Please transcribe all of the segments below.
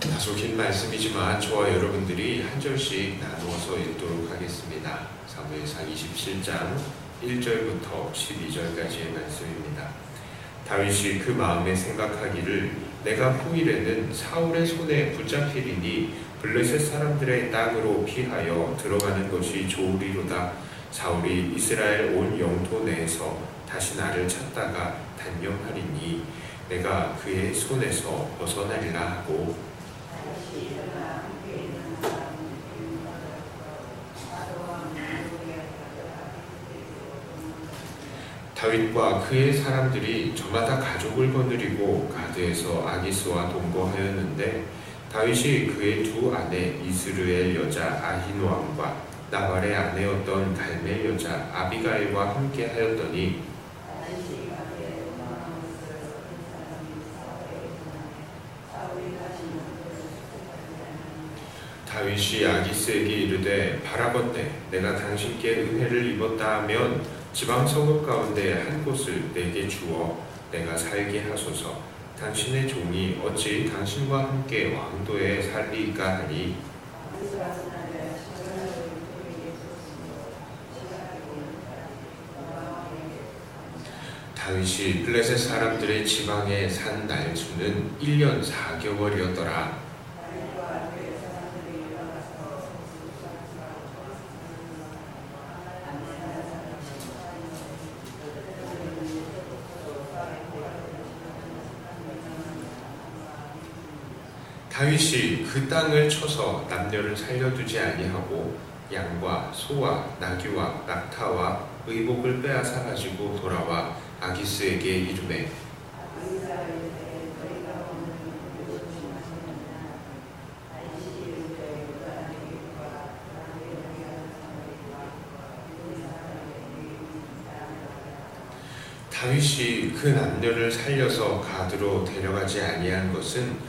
다소 긴 말씀이지만 저와 여러분들이 한 절씩 나누어서 읽도록 하겠습니다. 사무엘상 27장 1절부터 12절까지의 말씀입니다. 다윗이 그 마음에 생각하기를 내가 후일에는 사울의 손에 붙잡히리니 블레셋 사람들의 땅으로 피하여 들어가는 것이 좋으리로다. 사울이 이스라엘 온 영토 내에서 다시 나를 찾다가 단념하리니 내가 그의 손에서 벗어나리라 하고 다윗과 그의 사람들이 저마다 가족을 거느리고 가드에서 아기스와 동거하였는데 다윗이 그의 두 아내 이스르엘 여자 아히노암과 나발의 아내였던 갈멜 여자 아비가일과 함께 하였더니 다윗이 아기스에게 이르되 바라건대 내가 당신께 은혜를 입었다 하면 지방 성읍 가운데 한 곳을 내게 주어 내가 살게 하소서. 당신의 종이 어찌 당신과 함께 왕도에 살리까 하니? 다윗이 블레셋 사람들의 지방에 산 날수는 1년 4개월이었더라 다윗이 그 땅을 쳐서 남녀를 살려두지 아니하고 양과 소와 나귀와 낙타와 의복을 빼앗아 가지고 돌아와 아기스에게 이르매 다윗이 그 남녀를 살려서 가드로 데려가지 아니한 것은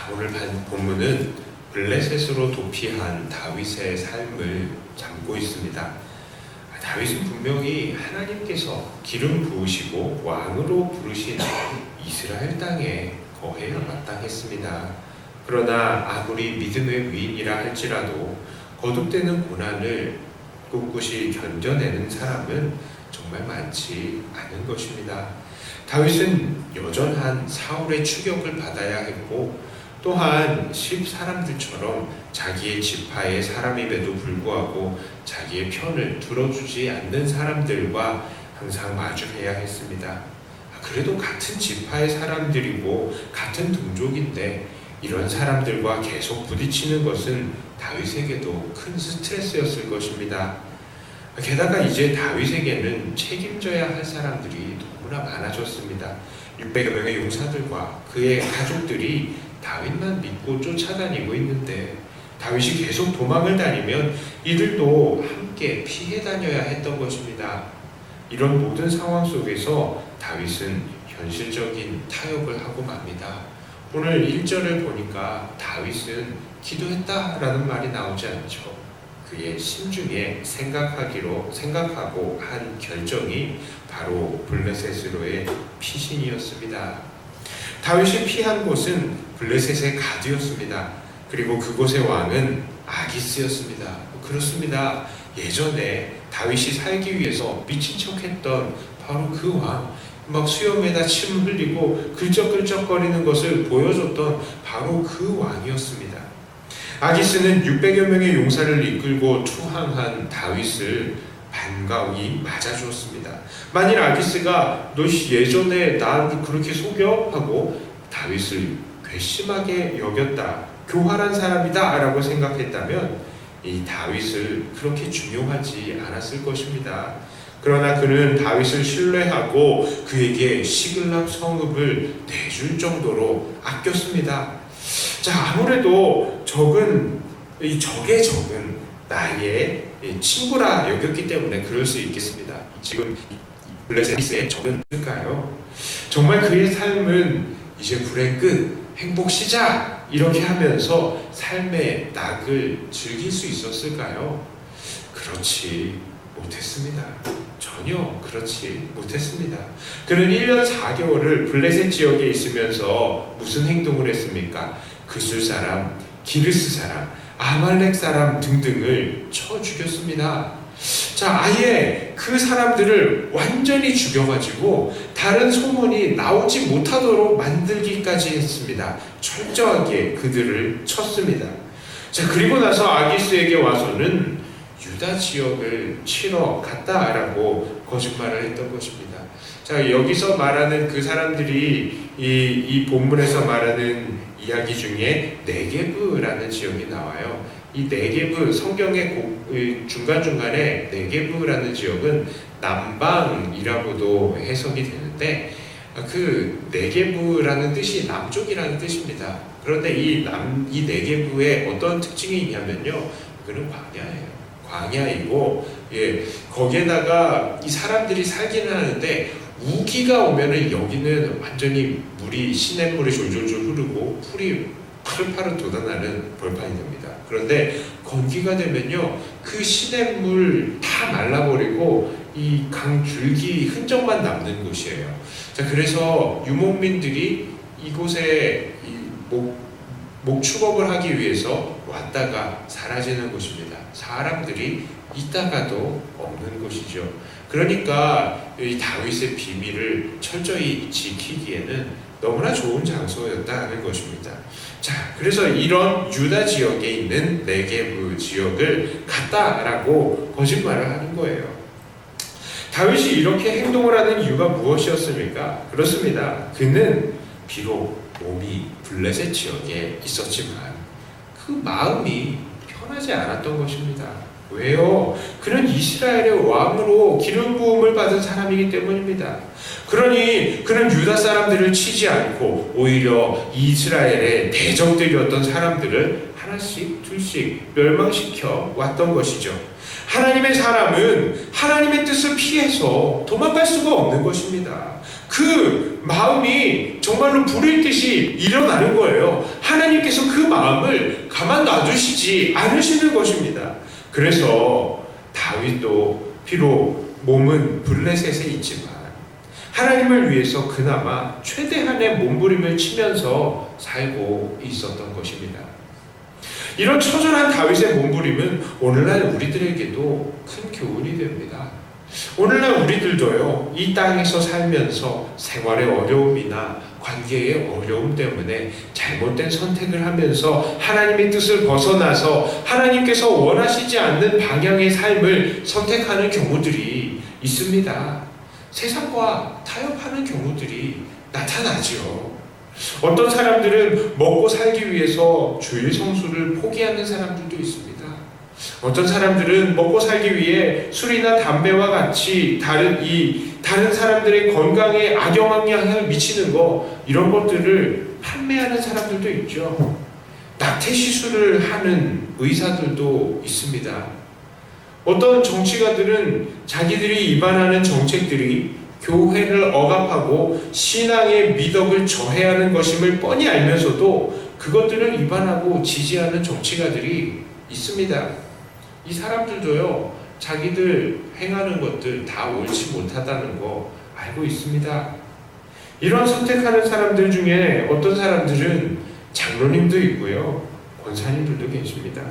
자, 오늘 본문은 블레셋으로 도피한 다윗의 삶을 담고 있습니다. 다윗은 분명히 하나님께서 기름 부으시고 왕으로 부르신 이스라엘 땅에 거해야 마땅했습니다. 그러나 아무리 믿음의 위인이라 할지라도 거듭되는 고난을 꿋꿋이 견뎌내는 사람은 정말 많지 않은 것입니다. 다윗은 여전한 사울의 추격을 받아야 했고 또한 십 사람들처럼 자기의 지파의 사람임에도 불구하고 자기의 편을 들어주지 않는 사람들과 항상 마주해야 했습니다. 그래도 같은 지파의 사람들이고 같은 동족인데 이런 사람들과 계속 부딪히는 것은 다윗에게도 큰 스트레스였을 것입니다. 게다가 이제 다윗에게는 책임져야 할 사람들이 너무나 많아졌습니다. 600여 명의 용사들과 그의 가족들이 다윗만 믿고 쫓아다니고 있는데 다윗이 계속 도망을 다니면 이들도 함께 피해 다녀야 했던 것입니다. 이런 모든 상황 속에서 다윗은 현실적인 타협을 하고 맙니다. 오늘 1절을 보니까 다윗은 기도했다라는 말이 나오지 않죠. 그의 심중에 생각하기로 생각하고 한 결정이 바로 블레셋으로의 피신이었습니다. 다윗이 피한 곳은 블레셋의 가드였습니다. 그리고 그곳의 왕은 아기스였습니다. 그렇습니다. 예전에 다윗이 살기 위해서 미친 척했던 바로 그 왕, 막 수염에다 침 흘리고 글적글적거리는 것을 보여줬던 바로 그 왕이었습니다. 아기스는 600여 명의 용사를 이끌고 투항한 다윗을 반가이 맞아주었습니다. 만일 아기스가 너 예전에 나 그렇게 속여 하고 다윗을 괘씸하게 여겼다, 교활한 사람이다 라고 생각했다면 이 다윗을 그렇게 중용하지 않았을 것입니다. 그러나 그는 다윗을 신뢰하고 그에게 시글락 성읍을 내줄 정도로 아꼈습니다. 자, 아무래도 적은 이 적의 적은 나의 이 친구라 여겼기 때문에 그럴 수 있겠습니다. 지금 블레셋의 적은 누굴까요? 정말 그의 삶은 이제 불의 끝, 행복 시작 이렇게 하면서 삶의 낙을 즐길 수 있었을까요? 그렇지 못했습니다. 전혀 그렇지 못했습니다. 그는 1년 4개월을 블레셋 지역에 있으면서 무슨 행동을 했습니까? 그술 사람, 기르스 사람, 아말렉 사람 등등을 쳐 죽였습니다. 자, 아예 그 사람들을 완전히 죽여가지고 다른 소문이 나오지 못하도록 만들기까지 했습니다. 철저하게 그들을 쳤습니다. 자, 그리고 나서 아기스에게 와서는 유다 지역을 치러 갔다라고 거짓말을 했던 것입니다. 자, 여기서 말하는 그 사람들이 이, 이 본문에서 말하는 이야기 중에 네게브라는 지역이 나와요. 이 네게브 성경의 중간중간에 네게브라는 지역은 남방이라고도 해석이 되는데 그 네게브라는 뜻이 남쪽이라는 뜻입니다. 그런데 이 남, 이 네게브의 어떤 특징이 있냐면요. 그는 광야예요. 광야이고, 예, 거기에다가 이 사람들이 살기는 하는데 우기가 오면은 여기는 완전히 물이 시냇물이 졸졸졸 흐르고 풀이 파릇파릇 돋아나는 벌판이 됩니다. 그런데 건기가 되면요, 그 시냇물 다 말라버리고 이 강 줄기 흔적만 남는 곳이에요. 자, 그래서 유목민들이 이곳에 이 목, 목축업을 하기 위해서 왔다가 사라지는 곳입니다. 사람들이 있다가도 없는 곳이죠. 그러니까 이 다윗의 비밀을 철저히 지키기에는 너무나 좋은 장소였다는 것입니다. 자, 그래서 이런 유다 지역에 있는 네게브 지역을 갔다라고 거짓말을 하는 거예요. 다윗이 이렇게 행동을 하는 이유가 무엇이었습니까? 그렇습니다. 그는 비록 몸이 블레셋 지역에 있었지만 그 마음이 편하지 않았던 것입니다. 왜요? 그는 이스라엘의 왕으로 기름 부음을 받은 사람이기 때문입니다. 그러니 그는 유다 사람들을 치지 않고 오히려 이스라엘의 대적들이었던 사람들을 하나씩 둘씩 멸망시켜 왔던 것이죠. 하나님의 사람은 하나님의 뜻을 피해서 도망갈 수가 없는 것입니다. 그 마음이 정말로 불일 듯이 일어나는 거예요. 하나님께서 그 마음을 가만 놔두시지 않으시는 것입니다. 그래서 다윗도 비록 몸은 블레셋에 있지만 하나님을 위해서 그나마 최대한의 몸부림을 치면서 살고 있었던 것입니다. 이런 처절한 다윗의 몸부림은 오늘날 우리들에게도 큰 교훈이 됩니다. 오늘날 우리들도요, 이 땅에서 살면서 생활의 어려움이나 관계의 어려움 때문에 잘못된 선택을 하면서 하나님의 뜻을 벗어나서 하나님께서 원하시지 않는 방향의 삶을 선택하는 경우들이 있습니다. 세상과 타협하는 경우들이 나타나죠. 어떤 사람들은 먹고 살기 위해서 주일 성수를 포기하는 사람들도 있습니다. 어떤 사람들은 먹고 살기 위해 술이나 담배와 같이 다른 이 다른 사람들의 건강에 악영향 을 미치는 거 이런 것들을 판매하는 사람들도 있죠. 낙태 시술을 하는 의사들도 있습니다. 어떤 정치가들은 자기들이 위반하는 정책들이 교회를 억압하고 신앙의 미덕을 저해하는 것임을 뻔히 알면서도 그것들을 위반하고 지지하는 정치가들이 있습니다. 이 사람들도요, 자기들 행하는 것들 다 옳지 못하다는 거 알고 있습니다. 이런 선택하는 사람들 중에 어떤 사람들은 장로님도 있고요, 권사님들도 계십니다.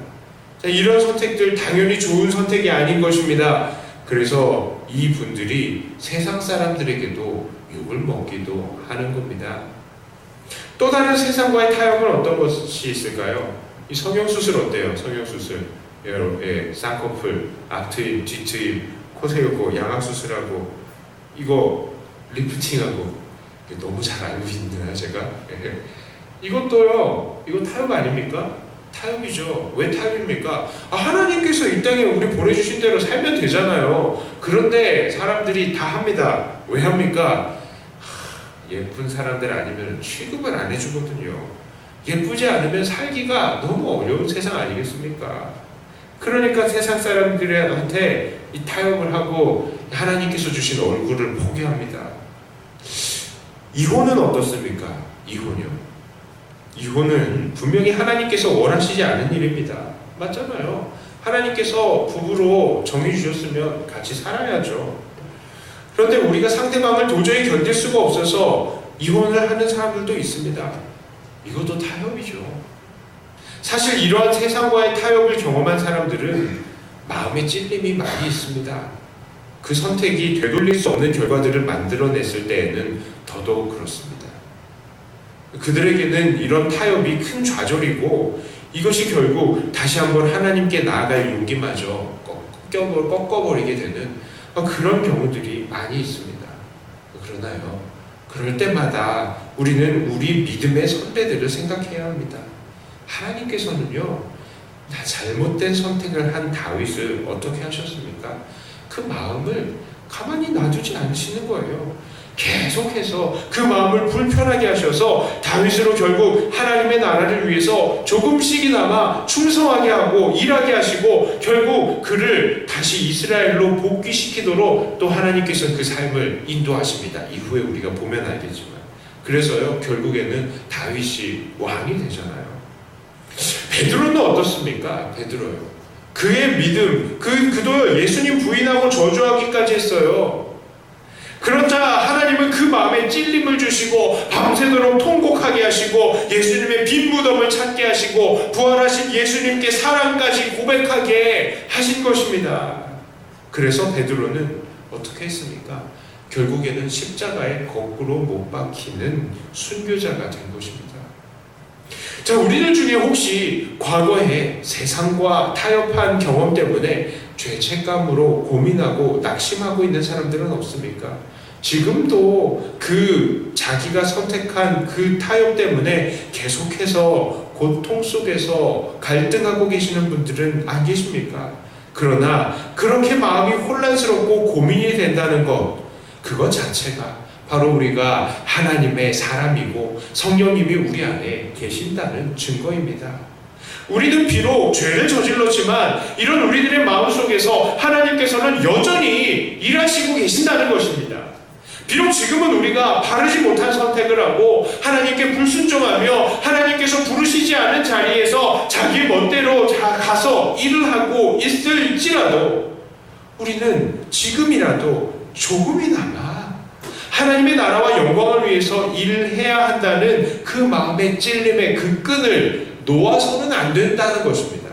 자, 이런 선택들 당연히 좋은 선택이 아닌 것입니다. 그래서 이 분들이 세상 사람들에게도 욕을 먹기도 하는 겁니다. 또 다른 세상과의 타협은 어떤 것이 있을까요? 이 성형수술 어때요? 성형수술. 예, 쌍꺼풀, 앞트임, 뒤트임, 코 세우고 양악 수술하고 이거 리프팅하고 너무 잘 알고 있나요 제가? 예. 이것도요 이거 타협 아닙니까? 타협이죠. 왜 타협입니까? 아, 하나님께서 이 땅에 우리 보내주신 대로 살면 되잖아요. 그런데 사람들이 다 합니다. 왜 합니까? 하, 예쁜 사람들 아니면 취급을 안 해주거든요. 예쁘지 않으면 살기가 너무 어려운 세상 아니겠습니까? 그러니까 세상 사람들한테 이 타협을 하고 하나님께서 주신 얼굴을 포기합니다. 이혼은 어떻습니까? 이혼이요. 이혼은 분명히 하나님께서 원하시지 않은 일입니다. 맞잖아요. 하나님께서 부부로 정해 주셨으면 같이 살아야죠. 그런데 우리가 상대방을 도저히 견딜 수가 없어서 이혼을 하는 사람들도 있습니다. 이것도 타협이죠. 사실 이러한 세상과의 타협을 경험한 사람들은 마음의 찔림이 많이 있습니다. 그 선택이 되돌릴 수 없는 결과들을 만들어냈을 때에는 더더욱 그렇습니다. 그들에게는 이런 타협이 큰 좌절이고 이것이 결국 다시 한번 하나님께 나아갈 용기마저 꺾어버리게 되는 그런 경우들이 많이 있습니다. 그러나요, 그럴 때마다 우리는 우리 믿음의 선배들을 생각해야 합니다. 하나님께서는요, 다 잘못된 선택을 한 다윗을 어떻게 하셨습니까? 그 마음을 가만히 놔두지 않으시는 거예요. 계속해서 그 마음을 불편하게 하셔서 다윗으로 결국 하나님의 나라를 위해서 조금씩이나마 충성하게 하고 일하게 하시고 결국 그를 다시 이스라엘로 복귀시키도록 또 하나님께서는 그 삶을 인도하십니다. 이후에 우리가 보면 알겠지만 그래서요 결국에는 다윗이 왕이 되잖아요. 베드로는 어떻습니까? 베드로요. 그의 믿음, 그 그도 예수님 부인하고 저주하기까지 했어요. 그러자 하나님은 그 마음에 찔림을 주시고 밤새도록 통곡하게 하시고 예수님의 빈 무덤을 찾게 하시고 부활하신 예수님께 사랑까지 고백하게 하신 것입니다. 그래서 베드로는 어떻게 했습니까? 결국에는 십자가에 거꾸로 못 박히는 순교자가 된 것입니다. 자, 우리들 중에 혹시 과거에 세상과 타협한 경험 때문에 죄책감으로 고민하고 낙심하고 있는 사람들은 없습니까? 지금도 그 자기가 선택한 그 타협 때문에 계속해서 고통 속에서 갈등하고 계시는 분들은 안 계십니까? 그러나 그렇게 마음이 혼란스럽고 고민이 된다는 것, 그것 자체가 바로 우리가 하나님의 사람이고 성령님이 우리 안에 계신다는 증거입니다. 우리는 비록 죄를 저질렀지만 이런 우리들의 마음 속에서 하나님께서는 여전히 일하시고 계신다는 것입니다. 비록 지금은 우리가 바르지 못한 선택을 하고 하나님께 불순종하며 하나님께서 부르시지 않은 자리에서 자기 멋대로 가서 일을 하고 있을지라도 우리는 지금이라도 조금이나마 하나님의 나라와 영광을 위해서 일을 해야 한다는 그 마음의 찔림의 그 끈을 놓아서는 안 된다는 것입니다.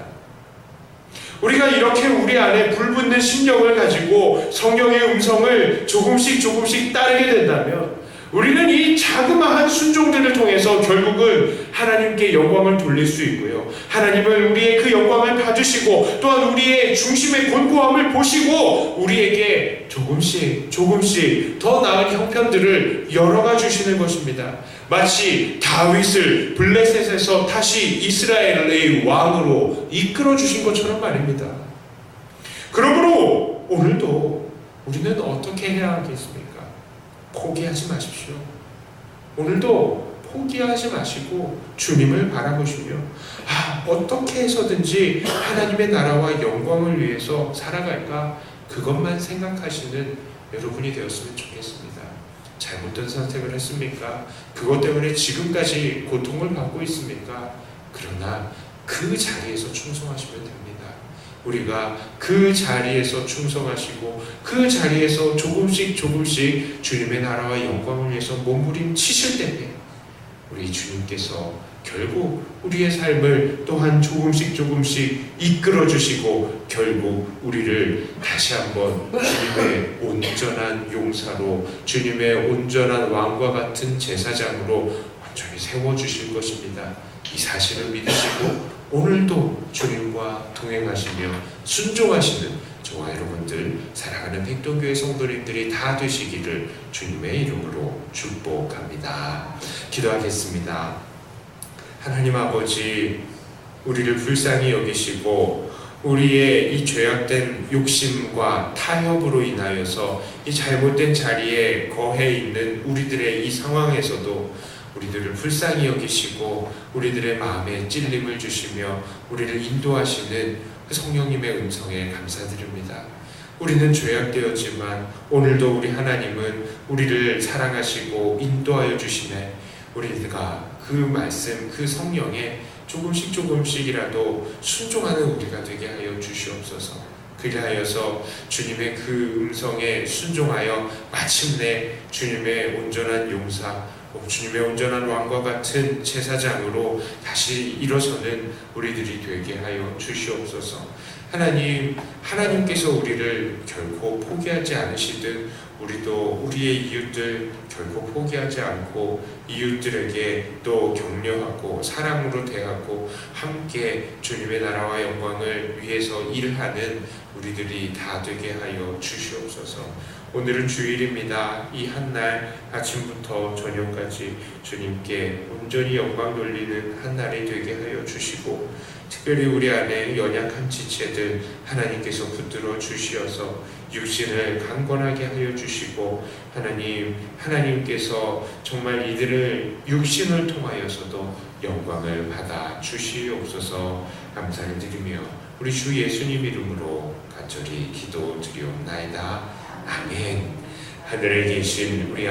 우리가 이렇게 우리 안에 불붙는 심령을 가지고 성령의 음성을 조금씩 조금씩 따르게 된다면 우리는 이 자그마한 순종들을 통해서 결국은 하나님께 영광을 돌릴 수 있고요. 하나님은 우리의 그 영광을 봐주시고 또한 우리의 중심의 곤고함을 보시고 우리에게 조금씩 조금씩 더 나은 형편들을 열어가 주시는 것입니다. 마치 다윗을 블레셋에서 다시 이스라엘의 왕으로 이끌어 주신 것처럼 말입니다. 그러므로 오늘도 우리는 어떻게 해야 하겠습니까? 포기하지 마십시오. 오늘도 포기하지 마시고 주님을 바라보시며 아, 어떻게 해서든지 하나님의 나라와 영광을 위해서 살아갈까 그것만 생각하시는 여러분이 되었으면 좋겠습니다. 잘못된 선택을 했습니까? 그것 때문에 지금까지 고통을 받고 있습니까? 그러나 그 자리에서 충성하시면 됩니다. 우리가 그 자리에서 충성하시고 그 자리에서 조금씩 조금씩 주님의 나라와 영광을 위해서 몸부림치실 때에 우리 주님께서 결국 우리의 삶을 또한 조금씩 조금씩 이끌어 주시고 결국 우리를 다시 한번 주님의 온전한 용사로 주님의 온전한 왕과 같은 제사장으로 완전히 세워 주실 것입니다. 이 사실을 믿으시고 오늘도 주님과 동행하시며 순종하시는 저와 여러분들 사랑하는 백동교회 성도님들이 다 되시기를 주님의 이름으로 축복합니다. 기도하겠습니다. 하나님 아버지 우리를 불쌍히 여기시고 우리의 이 죄악된 욕심과 타협으로 인하여서 이 잘못된 자리에 거해 있는 우리들의 이 상황에서도 우리들을 불쌍히 여기시고 우리들의 마음에 찔림을 주시며 우리를 인도하시는 그 성령님의 음성에 감사드립니다. 우리는 죄악되었지만 오늘도 우리 하나님은 우리를 사랑하시고 인도하여 주시네 우리가 그 말씀 그 성령에 조금씩 조금씩이라도 순종하는 우리가 되게 하여 주시옵소서. 그리하여서 주님의 그 음성에 순종하여 마침내 주님의 온전한 용사, 주님의 온전한 왕과 같은 제사장으로 다시 일어서는 우리들이 되게 하여 주시옵소서. 하나님, 하나님께서 우리를 결코 포기하지 않으시듯 우리도 우리의 이웃들 결코 포기하지 않고 이웃들에게 또 격려하고 사랑으로 대하고 함께 주님의 나라와 영광을 위해서 일하는 우리들이 다 되게 하여 주시옵소서. 오늘은 주일입니다. 이 한 날 아침부터 저녁까지 주님께 온전히 영광 돌리는 한 날이 되게 하여 주시고 특별히 우리 안에 연약한 지체들 하나님께서 붙들어 주시어서 육신을 강건하게 하여 주시고 하나님 하나님께서 정말 이들을 육신을 통하여서도 영광을 받아 주시옵소서. 감사를 드리며 우리 주 예수님 이름으로 간절히 기도드리옵나이다. 아멘. 하늘에 계신 우리